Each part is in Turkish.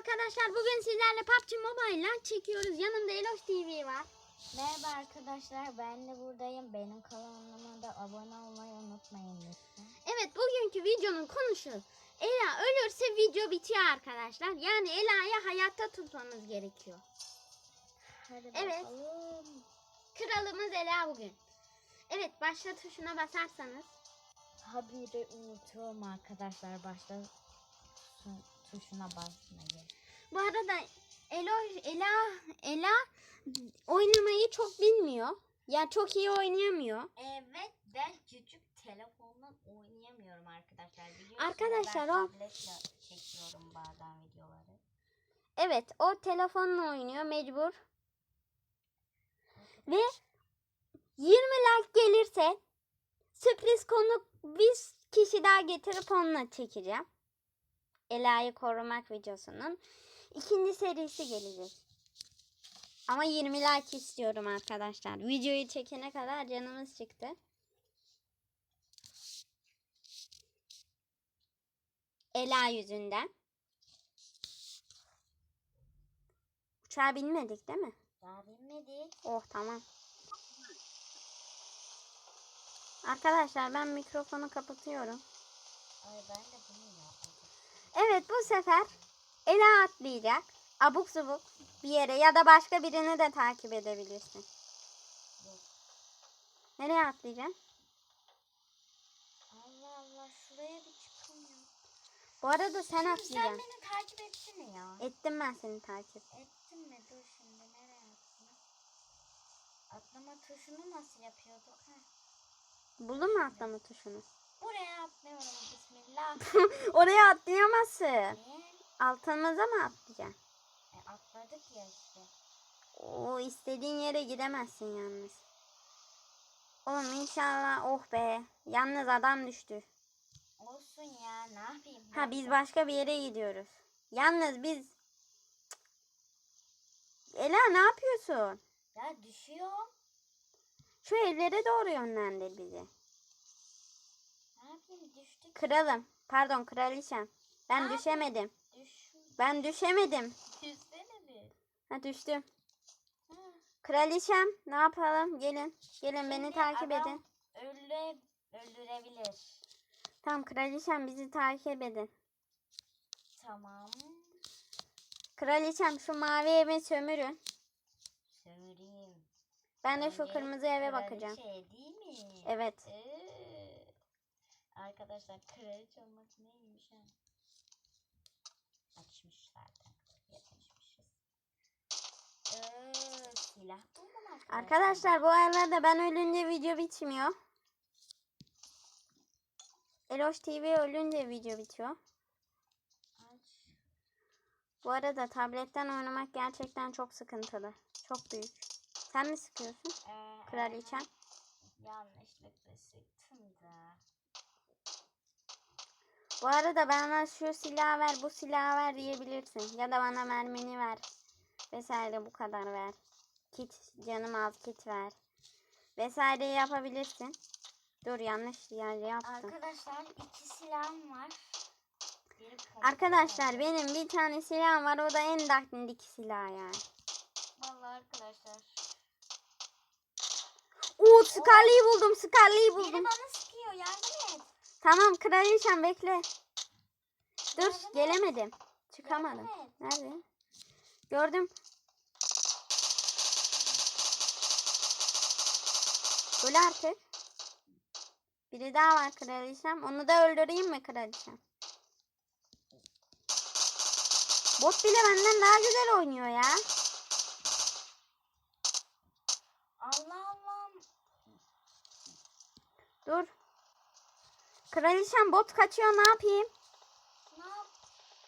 arkadaşlar bugün sizlerle PUBG Mobile'la çekiyoruz. Yanımda Eloş TV var. Merhaba arkadaşlar ben de buradayım. Benim kanalıma da abone olmayı unutmayın lütfen. Evet bugünkü videonun konusu Ela ölürse video bitiyor arkadaşlar. Yani Ela'yı hayatta tutmamız gerekiyor. Hadi Evet. bakalım. Kralımız Ela bugün. Evet başla tuşuna basarsanız. Haberi unutuyorum arkadaşlar. Başta tu- tuşuna basmayı. Bu arada Eloş, Ela, Ela oynamayı çok bilmiyor. Ya çok iyi oynayamıyor. Evet ben küçük telefondan oynayamıyorum arkadaşlar. Biliyorsunuz Arkadaşlar, ben o- tabletle çekiyorum bazen videoları. Evet o telefonla oynuyor mecbur. Ve 20 like gelirse sürpriz konuk bir kişi daha getirip onunla çekeceğim. Ela'yı korumak videosunun ikinci serisi gelecek. Ama 20 like istiyorum arkadaşlar. Videoyu çekene kadar canımız çıktı. Ela yüzünden. Uçağa binmedik değil mi? Daha bilmedi. Oh tamam. Arkadaşlar ben mikrofonu kapatıyorum. Ay ben de bunu. Evet bu sefer Ela atlayacak. Abuk subuk bir yere ya da başka birini de takip edebilirsin. Nereye atlayacaksın? Allah Allah şuraya bir çıkamıyorum. Bu arada sen Şimdi sen atlayacaksın. beni takip etsene ya. Ettim ben seni takip. Ettin mi? Dur şimdi nereye attın? Atlama tuşunu nasıl yapıyorduk? Ha? Buldun mu atlama tuşunu? Buraya atlıyorum bismillah. Oraya atlayamazsın. Niye? Altımıza mı atlayacaksın? E, atladık ya işte. O istediğin yere gidemezsin yalnız. Oğlum inşallah oh be. Yalnız adam düştü. Olsun ya ne yapayım? Ha biz başka bir yere gidiyoruz. Yalnız biz Ela ne yapıyorsun? Ya düşüyor. Şu evlere doğru yönlendir bizi. Kralım. Pardon kraliçem. Ben Abi. düşemedim. Düş. Ben düşemedim. Düşsene bir. Ha düştüm. Ha. Kraliçem ne yapalım? Gelin. Gelin beni Şimdi takip adam edin. Öldüre, öldürebilir. Tamam kraliçem bizi takip edin. Tamam. Kraliçem şu mavi evi sömürün. Söyleyeyim. Ben de şu Önce kırmızı eve bakacağım. Kraliçe değil mi? Evet. Ee, arkadaşlar kraliçe olmak neymiş ha? Açmış zaten. Yapmışmışız. Ee, silah buldum arkadaşlar. Arkadaşlar bu aralarda ben ölünce video bitmiyor. Eloş TV ölünce video bitiyor. Aç. Bu arada tabletten oynamak gerçekten çok sıkıntılı. Çok büyük. Sen mi sıkıyorsun? Ee, Kraliçem. Yanlışlıkla sıktım da. Bu arada bana şu silahı ver, bu silahı ver diyebilirsin. Ya da bana mermini ver. Vesaire bu kadar ver. Kit, canım az kit ver. Vesaire yapabilirsin. Dur yanlış yer yaptım. Arkadaşlar iki silahım var. Biri Arkadaşlar benim bir tane silahım var. O da en dandik silah yani. Vallahi arkadaşlar. Oo Scarlet'i buldum. Scarlet'i Biri buldum. bana sıkıyor yardım et. Tamam kraliçem bekle. Dur gelemedim. Çıkamadım. Nerede? Gördüm. Öl artık. Biri daha var kraliçem. Onu da öldüreyim mi kraliçem? Bot bile benden daha güzel oynuyor ya. Allah Allah. Dur. Kraliçem bot kaçıyor ne yapayım? Ne yap?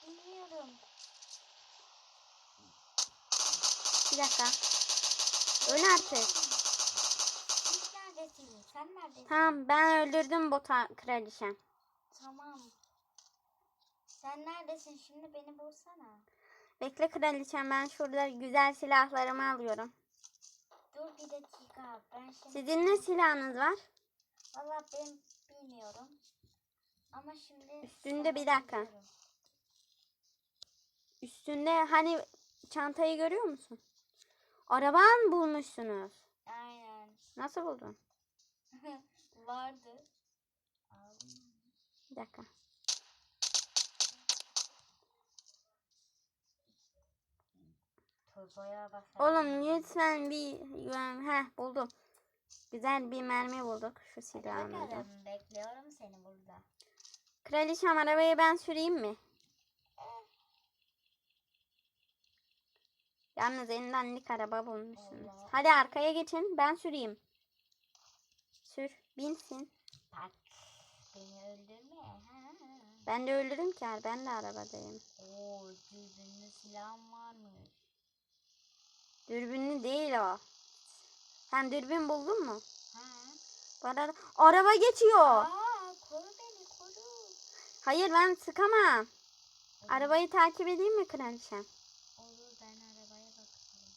Bilmiyorum. Bir dakika. Öl artık. Siz neredesiniz? Sen neredesin? Tamam ben öldürdüm bota kraliçem. Tamam. Sen neredesin? Şimdi beni bulsana. Bekle kraliçem ben şurada güzel silahlarımı alıyorum. Dur bir dakika. Ben şimdi... Sizin ne silahınız var? Valla ben bilmiyorum. Ama şimdi... Üstünde bir dakika. biliyorum. Üstünde hani çantayı görüyor musun? Araban bulmuşsunuz. Aynen. Nasıl buldun? Vardı. Bir dakika. Oğlum lütfen bir Heh buldum. Güzel bir mermi bulduk şu silahımızda. bekliyorum seni burada. Kraliçem arabayı ben süreyim mi? Yalnız elinden araba bulmuşsunuz. Allah. Hadi arkaya geçin ben süreyim. Sür binsin. Bak beni öldürme. Ha. Ben de öldürürüm ki ben de arabadayım. Oo dürbünlü silahım varmış. Dürbünlü değil o. Sen dürbün buldun mu? Ha. Bu arada araba geçiyor. Aa koru. Hayır ben sıkamam. Arabayı takip edeyim mi kraliçem? Olur ben arabaya bakıyorum.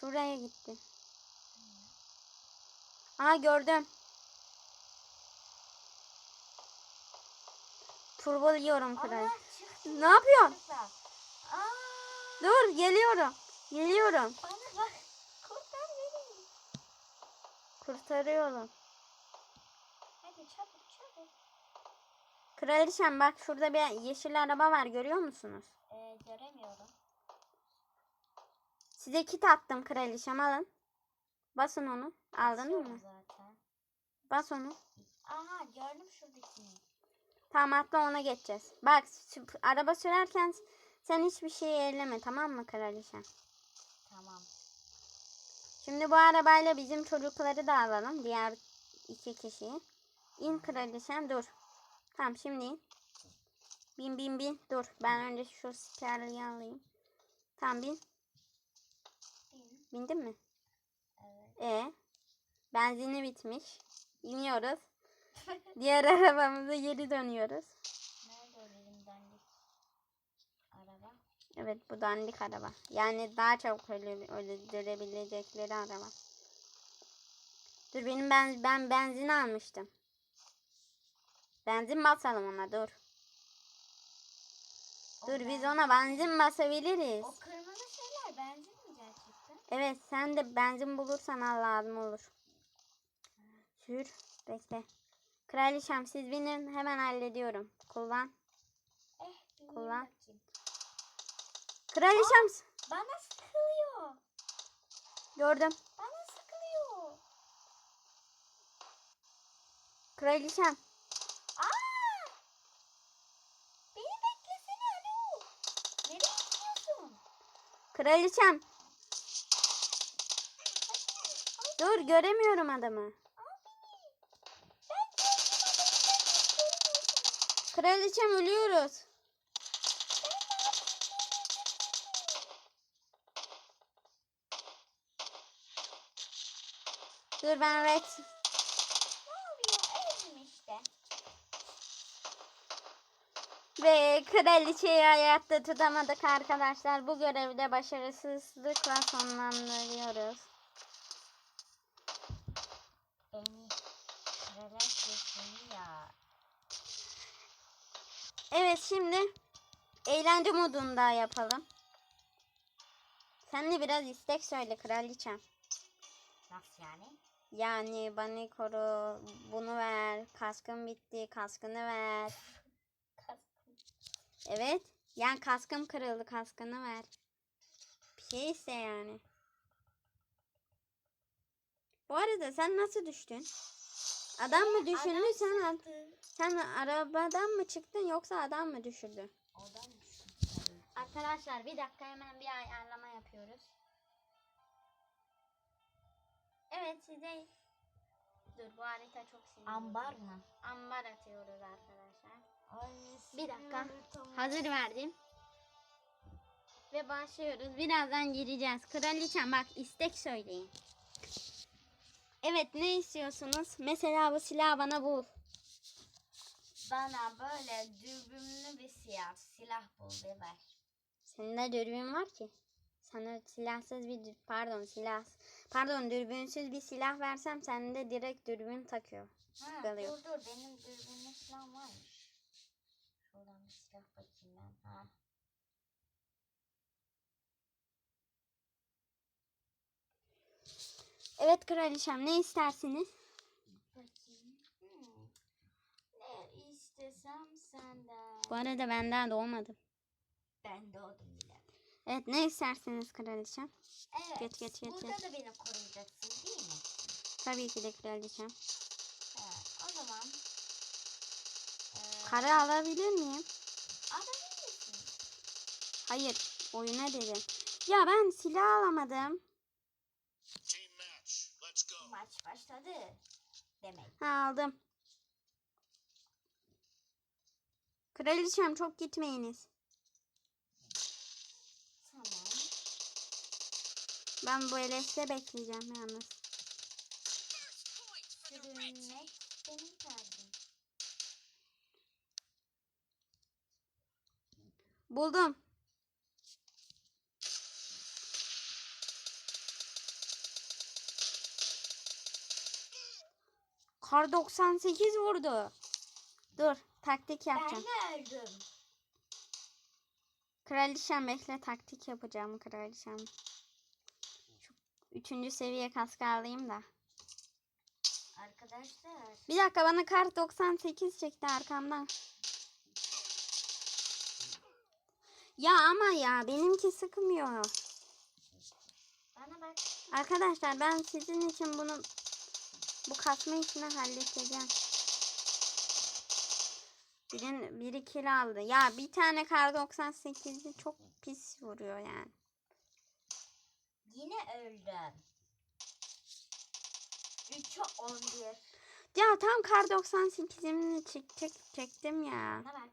Şuraya gitti. Aa gördüm. Turboluyorum kral. Ne yapıyorsun? Aa Dur geliyorum. Geliyorum. bana bak. Kurtar beni. Kurtarıyorum. Hadi çabuk çabuk. Kraliçem bak şurada bir yeşil araba var görüyor musunuz? Ee, göremiyorum. Size kit attım kraliçem alın. Basın onu. Aldın mı? Zaten. Bas onu. Aha gördüm şuradakini. Tamam atla ona geçeceğiz. Bak araba sürerken sen hiçbir şey elleme tamam mı kraliçem? Tamam. Şimdi bu arabayla bizim çocukları da alalım. Diğer iki kişiyi. İn kraliçem dur. Tamam şimdi in. Bin bin bin. Dur ben önce şu sikerliği alayım. Tamam bin. Bin. Bindin mi? Evet. E benzini bitmiş. İniyoruz. Diğer arabamıza geri dönüyoruz. Nerede o bizim dandik araba? Evet bu dandik araba. Yani daha çabuk öyle, öldürebilecekleri araba. Dur benim ben ben benzin almıştım. Benzin basalım ona dur. O Dur biz ben- ona benzin basabiliriz. O kırmızı şeyler benzin mi gerçekten? Evet sen de benzin bulursan al lazım olur. Sür. Bekle. Kraliçem siz binin hemen hallediyorum. Kullan. Eh Kullan. Kraliçem s- Bana sıkılıyor. gördüm. Bana sıkılıyor. Kraliçem Aa! Beni beklesene alo. Nereye gidiyorsun? Kraliçem. Dur göremiyorum adamı. Kraliçem ölüyoruz. Dur ben Rex. Ne oluyor? Ezim işte. Ve kraliçeyi hayatta tutamadık arkadaşlar. Bu görevde başarısızlıkla sonlandırıyoruz. Evet şimdi eğlence modunda yapalım. Sen de biraz istek söyle kraliçem. Nasıl yani? Yani bana koru, bunu ver, kaskım bitti, kaskını ver. Evet, yani kaskım kırıldı, kaskını ver. Bir şey iste yani. Bu arada sen nasıl düştün? Adam mı düşürdü Adam sen? sıktı. Sen arabadan mı çıktın yoksa adam mı düşürdü? Odan düştü. Arkadaşlar bir dakika hemen bir ayarlama yapıyoruz. Evet size Dur bu harita çok sinirli. Ambar mı? Ambar atıyoruz arkadaşlar. Bir dakika. Hazır verdim. Ve başlıyoruz. Birazdan gireceğiz. Kraliçem bak istek söyleyin. Evet ne istiyorsunuz? Mesela bu silahı bana bul. Bana böyle dürbünlü bir siyah silah bul ve ver. Senin de dürbün var ki. Sana silahsız bir dü- pardon silah pardon dürbünsüz bir silah versem sende direkt dürbün takıyor. Ha, dur dur benim dürbünlü silah varmış. Şuradan bir silah bakayım ben. Ha. Evet kraliçem ne istersiniz? Bakayım. Hmm. Ne istesem senden. Bu arada benden doğmadım. Ben doğdum bile. Evet ne istersiniz kraliçem? Evet. Geç, geç, geç, Burada geç. da beni koruyacaksın değil mi? Tabii ki de kraliçem. Ha, o zaman. Ee, Karı alabilir miyim? alabilirsin. Hayır. Oyuna dedim. Ya ben silah alamadım. Başladı. Demek. Ha aldım. Kraliçem çok gitmeyiniz. Tamam. Ben bu LS'de bekleyeceğim yalnız. Sürünmek benim tarzım. Buldum. Kar 98 vurdu. Dur, taktik Ben yapacağım. de öldüm. Kraliçem bekle taktik yapacağım kraliçem. Şu üçüncü seviye kaskı alayım da. Arkadaşlar. Bir dakika bana kar 98 çekti arkamdan. Ya ama ya benimki sıkmıyor. Bana bak. Arkadaşlar ben sizin için bunu bu kasma işini halledeceğim. Birin, biri kill aldı. Ya bir tane kar 98'i çok pis vuruyor yani. Yine öldüm. 3'e 11. Ya tam kar 98'imi çek, çek, çektim ya. Bana bak.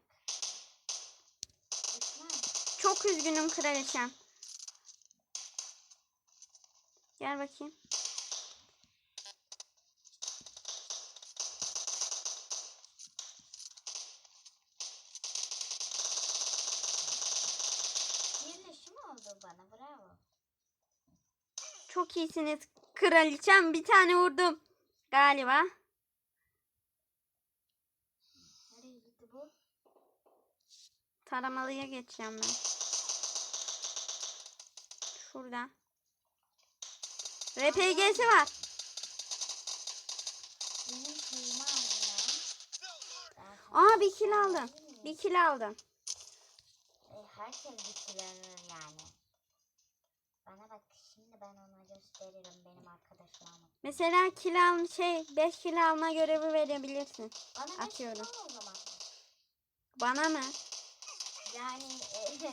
Çok üzgünüm kraliçem. Gel bakayım. İyisiniz kraliçem. Bir tane vurdum. Galiba. Nereye gitti bu? Taramalıya geçeceğim ben. Şurada. RPG'si var. Aa bir kill aldım. Bir kill aldım. E, herkes bir kill alır yani. Şimdi ben ona gösteririm benim arkadaşlarıma. Mesela kill al şey 5 kill alma görevi verebilirsin. Bana beş Atıyorum. al o zaman. Bana mı? Yani e,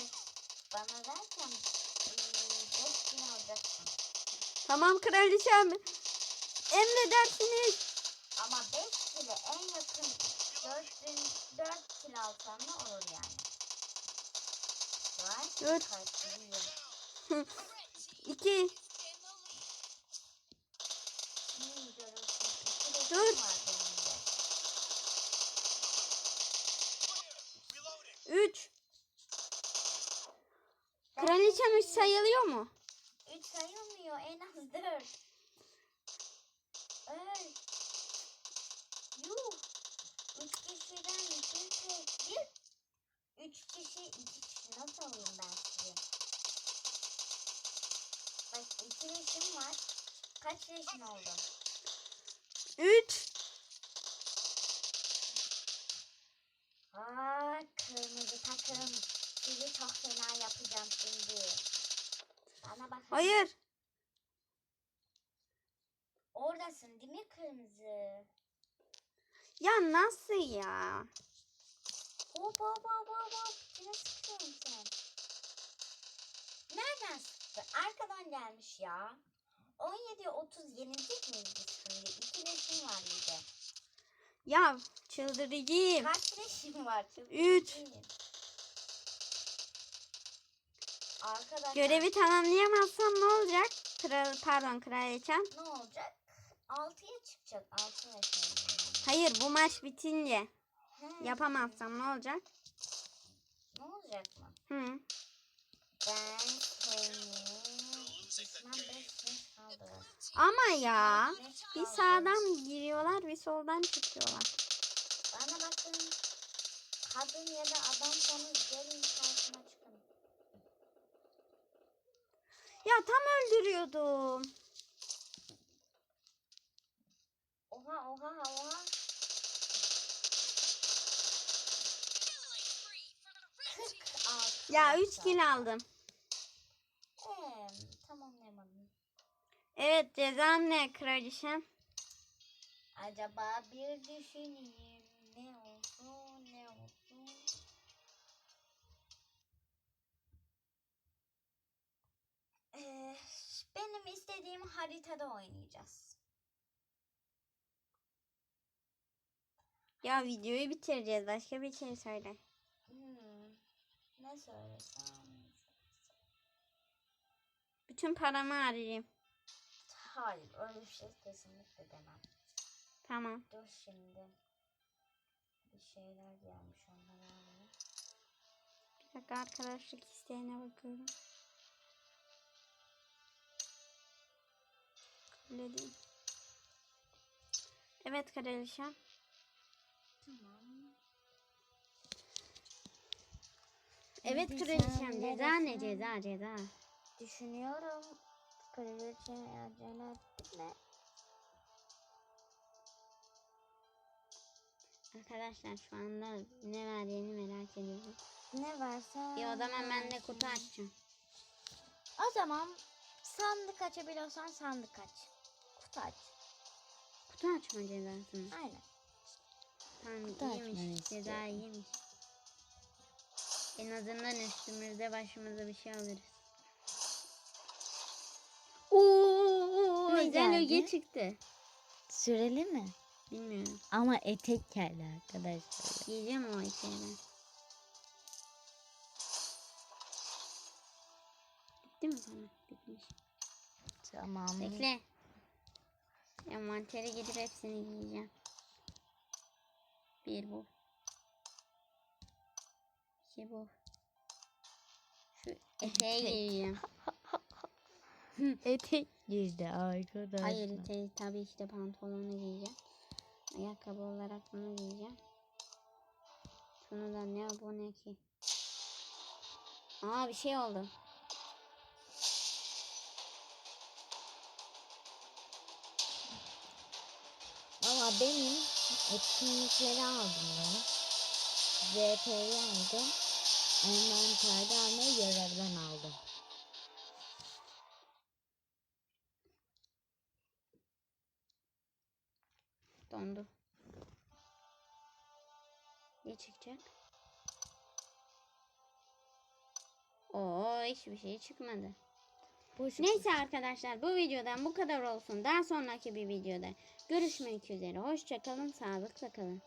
bana derken 5 kill alacaksın. Tamam kraliçem. Emredersiniz. Ama 5 kill'e en yakın 4000 4 kill alsan ne olur yani? Var. Dört. Kaçırıyor. 2 Hmm, görürsün. İki de Dört. kim var benim de. Reloading. 3 Kraliçem 3 sayılıyor mu? 3 sayılmıyor en az 4. Öl. Yuh. 3 kişiden bir tek bir. 3 kişi 2 kişi nasıl alayım ben sizi? Bak 2 leşim var. Leşin oldu? 3 Aa kırmızı takım. Sizi çok fena yapacağım şimdi. Bana bak. Hayır. Oradasın değil mi kırmızı? Ya nasıl ya? Hop hop hop hop hop. Kime sıkıyorsun sen? Nereden sıktı? Arkadan gelmiş ya. 17 30 yenilecek miyiz biz şimdi? İki leşim var bir de. Ya çıldırıcıyım. Kaç leşim var? Üç. Çıldırıcıyım. Arkadaşlar Görevi tamamlayamazsam ne olacak? Kral, pardon kraliçem. ne olacak? 6'ya çıkacak. 6 leşim. Hayır bu maç bitince He. yapamazsam ne olacak? Ne olacak mı? Hı. Ben seni... İsmen 5 leş kaldı. Ama ya bir sağdan giriyorlar bir soldan çıkıyorlar. Bana bakın. Kadın ya da adamsanız gelin karşıma çıkın. Ya tam öldürüyordum. Oha oha. Altı Ya 3 olsa. kill aldım. Ee, tamamlayamadım. Evet cezam ne kraliçem? Acaba bir düşüneyim. Ne olsun ne olsun. Ee, benim istediğim haritada oynayacağız. Ya videoyu bitireceğiz. Başka bir şey söyle. Hmm, ne söylesem? Bütün paramı harcayayım. Hayır öyle bir şey kesinlikle demem. Tamam. Dur şimdi. Bir şeyler gelmiş onlara. Bir dakika arkadaşlık isteğine bakıyorum. Kabul edeyim. Evet kraliçem. Tamam. Evet kraliçem. Ceza ne ceza ceza. Düşünüyorum. Kraliçe acele etti mi? Arkadaşlar şu anda ne verdiğini merak ediyorum. Ne varsa. İyi o zaman ben de kutu açacağım. O zaman sandık açabiliyorsan sandık aç. Kutu aç. Kutu açma cezasını. Aynen. Tamam Kutu iyiymiş. Ceza iyiymiş. En azından üstümüzde başımıza bir şey alırız. Öge geldi? çıktı. Süreli mi? Bilmiyorum. Ama etek geldi arkadaşlar. Giyeceğim o içeri. Bitti mi sana? Bitmiş. Tamam. Bekle. Envantere gidip hepsini giyeceğim. Bir bu. İki bu. Şu eteği giyeceğim. Etek girdi arkadaşlar. Hayır eteği tabii ki de pantolonu giyeceğim. Ayakkabı olarak bunu giyeceğim. Şunu da ne bu ne ki? Aa bir şey oldu. Ama benim etkinlikleri aldım ben. ZP'yi aldım. Envanterden ve görevden aldım. Hiçbir şey çıkmadı. Boş Neyse arkadaşlar bu videodan bu kadar olsun. Daha sonraki bir videoda görüşmek üzere. Hoşçakalın, sağlıkla kalın.